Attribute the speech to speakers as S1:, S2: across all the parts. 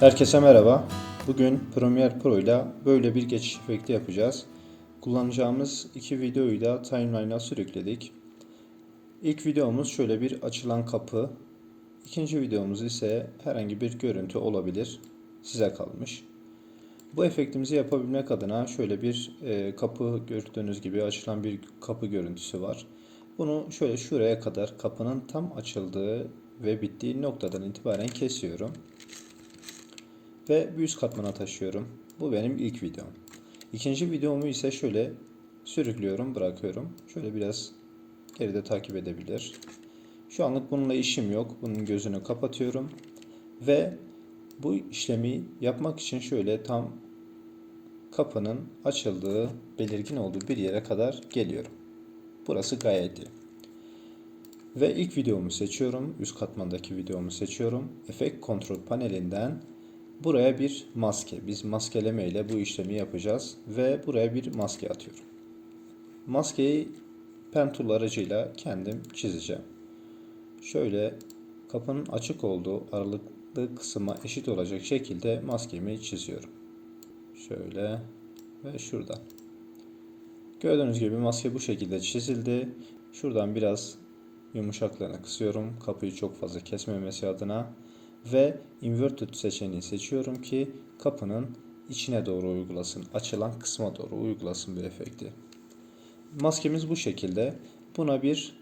S1: Herkese merhaba. Bugün Premiere Pro ile böyle bir geçiş efekti yapacağız. Kullanacağımız iki videoyu da timeline'a sürükledik. İlk videomuz şöyle bir açılan kapı. İkinci videomuz ise herhangi bir görüntü olabilir. Size kalmış. Bu efektimizi yapabilmek adına şöyle bir e, kapı gördüğünüz gibi açılan bir kapı görüntüsü var. Bunu şöyle şuraya kadar kapının tam açıldığı ve bittiği noktadan itibaren kesiyorum ve bir üst katmana taşıyorum. Bu benim ilk videom. İkinci videomu ise şöyle sürüklüyorum, bırakıyorum. Şöyle biraz geride takip edebilir. Şu anlık bununla işim yok. Bunun gözünü kapatıyorum. Ve bu işlemi yapmak için şöyle tam kapının açıldığı, belirgin olduğu bir yere kadar geliyorum. Burası gayet iyi. Ve ilk videomu seçiyorum. Üst katmandaki videomu seçiyorum. Efekt kontrol panelinden Buraya bir maske. Biz maskeleme ile bu işlemi yapacağız. Ve buraya bir maske atıyorum. Maskeyi pen tool aracıyla kendim çizeceğim. Şöyle kapının açık olduğu aralıklı kısma eşit olacak şekilde maskemi çiziyorum. Şöyle ve şuradan. Gördüğünüz gibi maske bu şekilde çizildi. Şuradan biraz yumuşaklığını kısıyorum. Kapıyı çok fazla kesmemesi adına ve inverted seçeneği seçiyorum ki kapının içine doğru uygulasın. Açılan kısma doğru uygulasın bu efekti. Maskemiz bu şekilde. Buna bir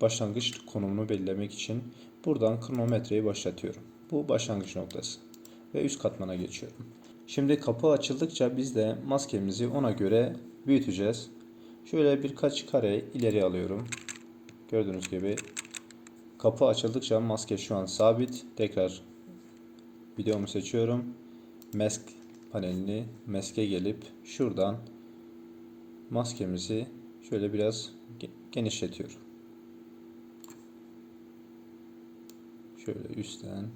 S1: başlangıç konumunu belirlemek için buradan kronometreyi başlatıyorum. Bu başlangıç noktası. Ve üst katmana geçiyorum. Şimdi kapı açıldıkça biz de maskemizi ona göre büyüteceğiz. Şöyle birkaç kare ileri alıyorum. Gördüğünüz gibi Kapı açıldıkça maske şu an sabit. Tekrar videomu seçiyorum. Mask panelini maske gelip şuradan maskemizi şöyle biraz genişletiyorum. Şöyle üstten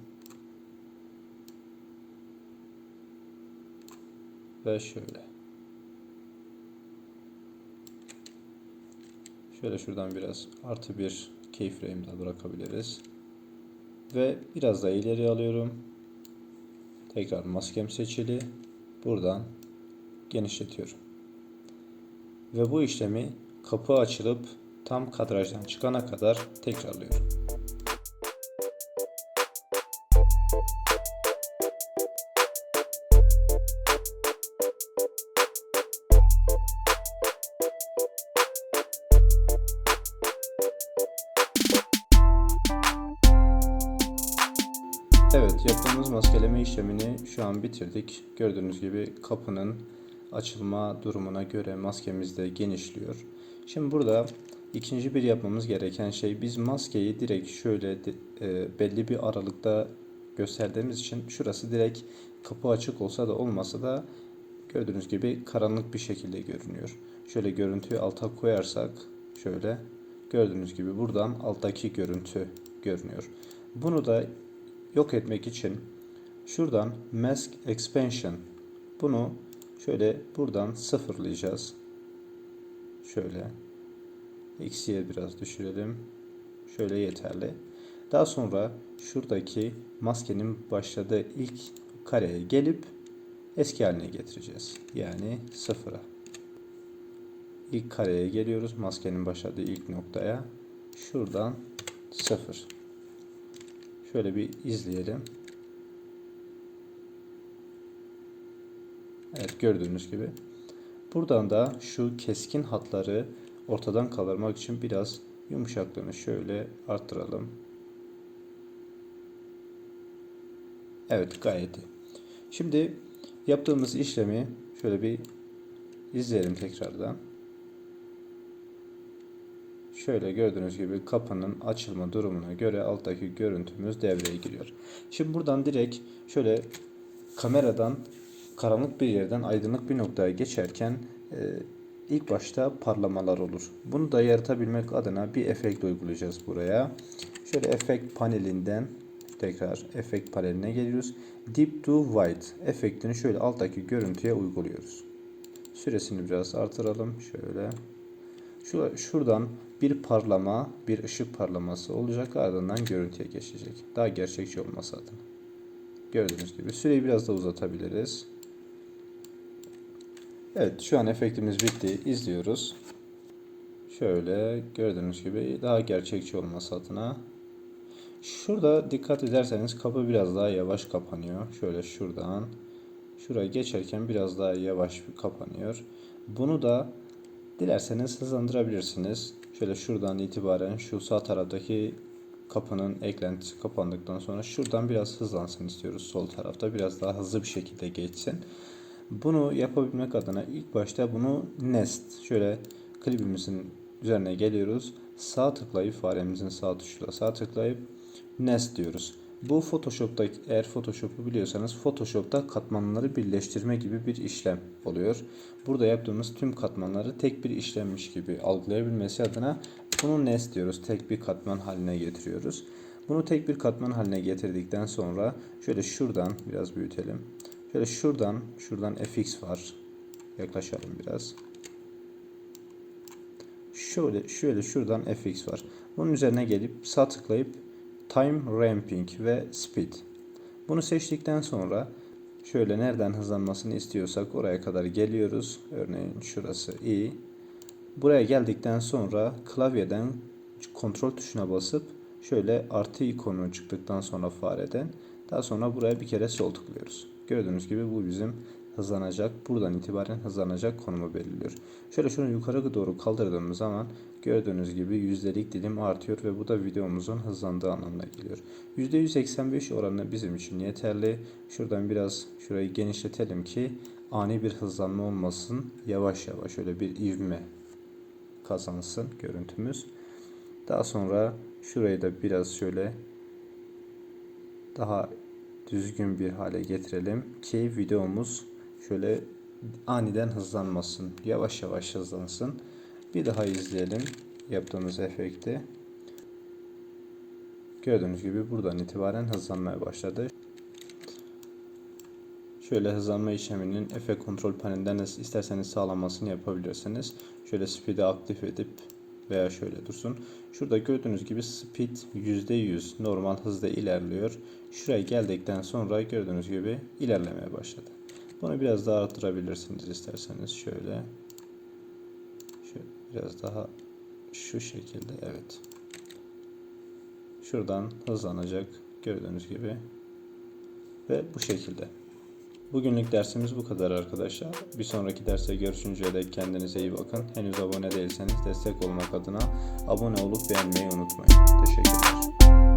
S1: ve şöyle. Şöyle şuradan biraz artı bir keyframe'de bırakabiliriz. Ve biraz da ileri alıyorum. Tekrar maskem seçili. Buradan genişletiyorum. Ve bu işlemi kapı açılıp tam kadrajdan çıkana kadar tekrarlıyorum. Evet, yaptığımız maskeleme işlemini şu an bitirdik. Gördüğünüz gibi kapının açılma durumuna göre maskemiz de genişliyor. Şimdi burada ikinci bir yapmamız gereken şey biz maskeyi direkt şöyle e, belli bir aralıkta gösterdiğimiz için şurası direkt kapı açık olsa da olmasa da gördüğünüz gibi karanlık bir şekilde görünüyor. Şöyle görüntüyü alta koyarsak şöyle gördüğünüz gibi buradan alttaki görüntü görünüyor. Bunu da yok etmek için şuradan mask expansion bunu şöyle buradan sıfırlayacağız. Şöyle eksiye biraz düşürelim. Şöyle yeterli. Daha sonra şuradaki maskenin başladığı ilk kareye gelip eski haline getireceğiz. Yani sıfıra. İlk kareye geliyoruz. Maskenin başladığı ilk noktaya. Şuradan sıfır. Şöyle bir izleyelim. Evet gördüğünüz gibi. Buradan da şu keskin hatları ortadan kaldırmak için biraz yumuşaklığını şöyle arttıralım. Evet gayet iyi. Şimdi yaptığımız işlemi şöyle bir izleyelim tekrardan. Şöyle gördüğünüz gibi kapının açılma durumuna göre alttaki görüntümüz devreye giriyor. Şimdi buradan direkt şöyle kameradan karanlık bir yerden aydınlık bir noktaya geçerken e, ilk başta parlamalar olur. Bunu da yaratabilmek adına bir efekt uygulayacağız buraya. Şöyle efekt panelinden tekrar efekt paneline geliyoruz. Deep to White efektini şöyle alttaki görüntüye uyguluyoruz. Süresini biraz artıralım. Şöyle. Şu, şuradan bir parlama, bir ışık parlaması olacak ardından görüntüye geçecek. Daha gerçekçi olması adına. Gördüğünüz gibi süreyi biraz da uzatabiliriz. Evet şu an efektimiz bitti. İzliyoruz. Şöyle gördüğünüz gibi daha gerçekçi olması adına. Şurada dikkat ederseniz kapı biraz daha yavaş kapanıyor. Şöyle şuradan şuraya geçerken biraz daha yavaş kapanıyor. Bunu da dilerseniz hızlandırabilirsiniz. Şöyle şuradan itibaren şu sağ taraftaki kapının eklentisi kapandıktan sonra şuradan biraz hızlansın istiyoruz sol tarafta. Biraz daha hızlı bir şekilde geçsin. Bunu yapabilmek adına ilk başta bunu nest şöyle klibimizin üzerine geliyoruz. Sağ tıklayıp faremizin sağ tuşuyla sağ tıklayıp nest diyoruz. Bu Photoshop'ta eğer Photoshop'u biliyorsanız Photoshop'ta katmanları birleştirme gibi bir işlem oluyor. Burada yaptığımız tüm katmanları tek bir işlemmiş gibi algılayabilmesi adına bunu nest diyoruz. Tek bir katman haline getiriyoruz. Bunu tek bir katman haline getirdikten sonra şöyle şuradan biraz büyütelim. Şöyle şuradan şuradan fx var. Yaklaşalım biraz. Şöyle şöyle şuradan fx var. Bunun üzerine gelip sağ tıklayıp time ramping ve speed. Bunu seçtikten sonra şöyle nereden hızlanmasını istiyorsak oraya kadar geliyoruz. Örneğin şurası i. Buraya geldikten sonra klavyeden kontrol tuşuna basıp şöyle artı ikonu çıktıktan sonra fareden daha sonra buraya bir kere sol tıklıyoruz. Gördüğünüz gibi bu bizim hızlanacak. Buradan itibaren hızlanacak konumu belirliyor. Şöyle şunu yukarı doğru kaldırdığımız zaman gördüğünüz gibi yüzdelik dilim artıyor ve bu da videomuzun hızlandığı anlamına geliyor. %185 oranı bizim için yeterli. Şuradan biraz şurayı genişletelim ki ani bir hızlanma olmasın. Yavaş yavaş şöyle bir ivme kazansın görüntümüz. Daha sonra şurayı da biraz şöyle daha düzgün bir hale getirelim ki videomuz şöyle aniden hızlanmasın. Yavaş yavaş hızlansın. Bir daha izleyelim yaptığımız efekti. Gördüğünüz gibi buradan itibaren hızlanmaya başladı. Şöyle hızlanma işleminin efekt kontrol panelinden de isterseniz sağlamasını yapabilirsiniz. Şöyle speed'i aktif edip veya şöyle dursun. Şurada gördüğünüz gibi speed %100 normal hızda ilerliyor. Şuraya geldikten sonra gördüğünüz gibi ilerlemeye başladı. Bunu biraz daha arttırabilirsiniz isterseniz şöyle. Şöyle biraz daha şu şekilde evet. Şuradan hızlanacak gördüğünüz gibi ve bu şekilde. Bugünlük dersimiz bu kadar arkadaşlar. Bir sonraki derste görüşünceye dek kendinize iyi bakın. Henüz abone değilseniz destek olmak adına abone olup beğenmeyi unutmayın. Teşekkürler.